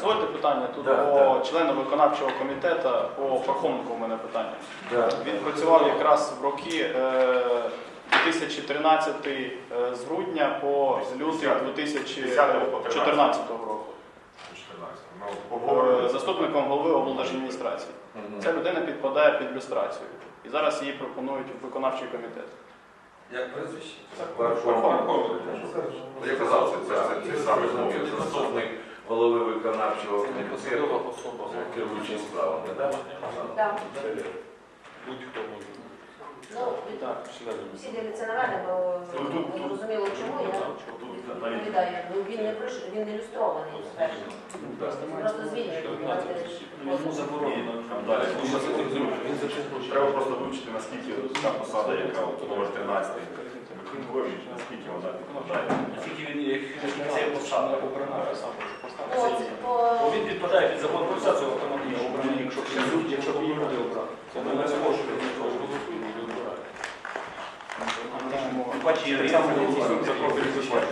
дозвольте питання тут Да, по да. члену виконавчого комітету, по Пархоменку у мене питання. Да. Він працював якраз в роки е, 2013 е, з грудня по лютий 2014 року. 14. Ну, Е. Заступником голови облдержадміністрації. Ця людина підпадає під люстрацію. І зараз її пропонують в виконавчий комітет. Як прізвище? Я казав, це, це, це, це саме Ну. Заступник виконавчого Це не комітету, особа. керуючий справами, так? Так. Будь-хто може. Ну, Так. всі дивляться на мене, бо Ну, тут- не зрозуміло, чому я відповідаю. Ну, він не прийшов, він не ілюстрований. перше. Просто звільнений. Йому заборонено. Далі. Треба просто вивчити, наскільки та посада, яка от номер 13, виконує, наскільки вона підпадає. Наскільки він як це посада. По- Бо він підпадає під закон про цього автоматично. Якщо б її- якщо б її люди обрали. Це не може голосуємо, люди голосує, Ми обирає. Бачиш, я. Це просто ризикувати.